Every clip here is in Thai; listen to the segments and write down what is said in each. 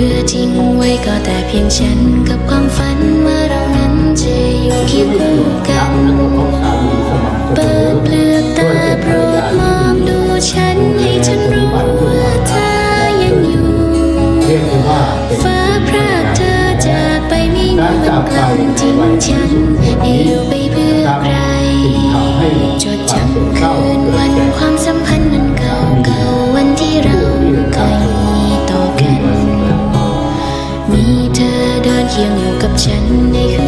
ลือทิ้งไว้ก็แต่เพียงฉันกับความฝันว่าเรานั้นจะอยู่เคียงคู่กันเปิดเปลือกตาโปรดมองดูฉันให้ฉันรู้ว่าเธอยังอยู่ฝ่าเป็นฟ้าพรากเธอจากไปไม่มีวันกลับทิ้งฉันให้อยู่ไปเพื่อใครจดจำคืนวันความสัมพันธ์นั้นเก่าเก่าวันที่เราเคย ยงอยู่กับฉันในคืน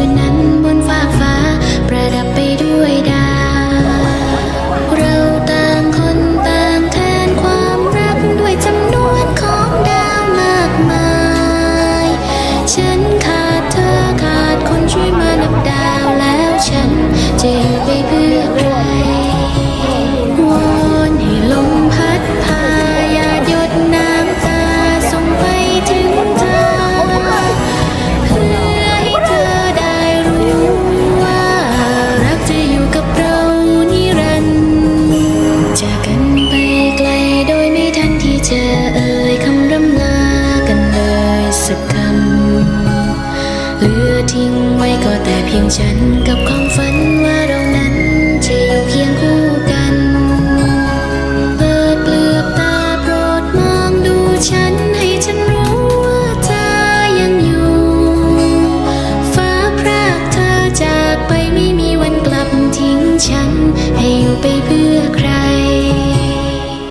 จากกันไปไกลโดยไม่ทันที่จะเอ่ยคำร่ำลากันเลยสักคำเหลือทิ้งไว้ก็แต่เพียงฉันกับความฝันว่าเรานั้นจะอยู่เคียงคู่กันเปิดเปลือกตาโปรดมองดูฉันให้ฉันรู้ว่าเธอยังอยู่ ฟ้าพรากเธอจากไปไม่มีวันกลับทิ้งฉัน